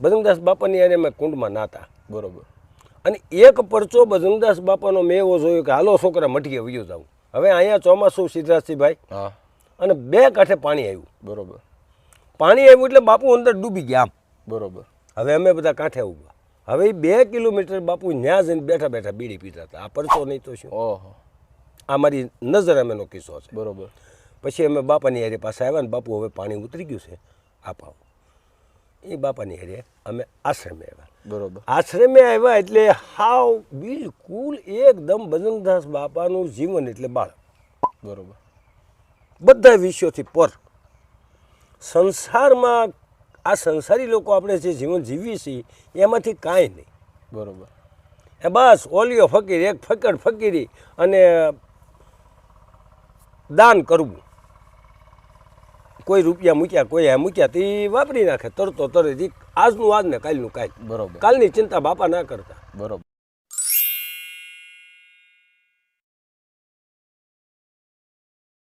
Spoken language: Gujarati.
બજરંગદાસ બાપાની યારે અમે કુંડમાં નાતા બરોબર. અને એક પરચો બજરંગદાસ બાપાનો મેં એવો જોયો કે હાલો છોકરા મટીએ વયો જાઉં. હવે અહીંયા ચોમાસું સિદ્ધરાજસિંહભાઈ હા. અને બે કાંઠે પાણી આવ્યું. બરોબર. પાણી આવ્યું એટલે બાપુ અંદર ડૂબી ગયા આમ. બરોબર. હવે અમે બધા કાંઠે ઊભા હવે બે કિલોમીટર બાપુ ન્યા જઈને બેઠા બેઠા બીડી પીતા હતા. આ પરચો નહીં તો શું? ઓહો. આ મારી નજર અમેનો કિસ્સો છે. બરોબર. પછી અમે બાપાની યારી પાસે આવ્યા ને બાપુ હવે પાણી ઉતરી ગયું છે. આપાવ એ બાપાની હેરે અમે આશ્રમે આવ્યા. બરોબર. આશ્રમે આવ્યા એટલે હાવ બિલકુલ એકદમ બજરંગદાસ બાપાનું જીવન એટલે બાળક. બરોબર. બધા વિષયોથી પર. સંસારમાં આ સંસારી લોકો આપણે જે જીવન જીવીએ છીએ એમાંથી કાંઈ નહીં. બરોબર. એ બસ ઓલિયો ફકીર એક ફકડ ફકીરી અને દાન કરવું. કોઈ રૂપિયા મૂક્યા કોઈ આ મૂક્યા તે વાપરી નાખે તરતો તરત આજનું આજ ને કાલનું કાલ બરોબર. કાલની ચિંતા બાપા ના કરતા. બરોબર.